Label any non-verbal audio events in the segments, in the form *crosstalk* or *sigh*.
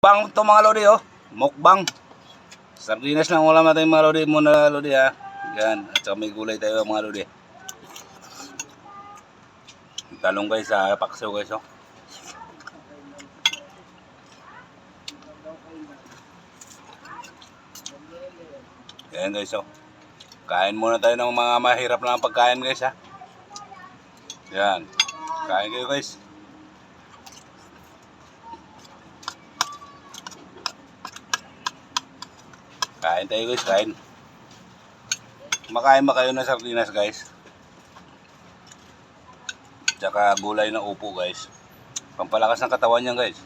Bang to mga lodi oh. Mukbang. Sardinas lang ulam natin mga lodi muna lodi ha. Yan. At saka may gulay tayo mga lodi. Talong guys sa pakso guys oh. Yan guys oh. Kain muna tayo ng mga mahirap na pagkain guys ha. Yan. Kain kayo guys. Kain tayo guys, kain. Makain ba kayo ng sardinas guys? Tsaka gulay ng upo guys. Pampalakas ng katawan niyan guys.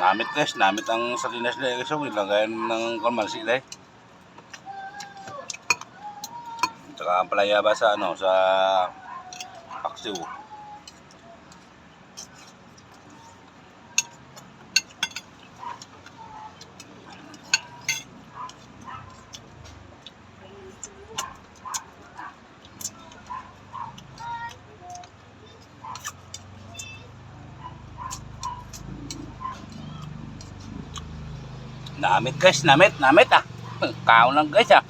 Namit guys, namit ang sardinas nila guys. So, ilagayan ng kalmalsi dahil. Tsaka ang palaya ba sa ano, sa paksiw. Namit guys, namit, namit ah. *laughs* Kaon lang guys ah.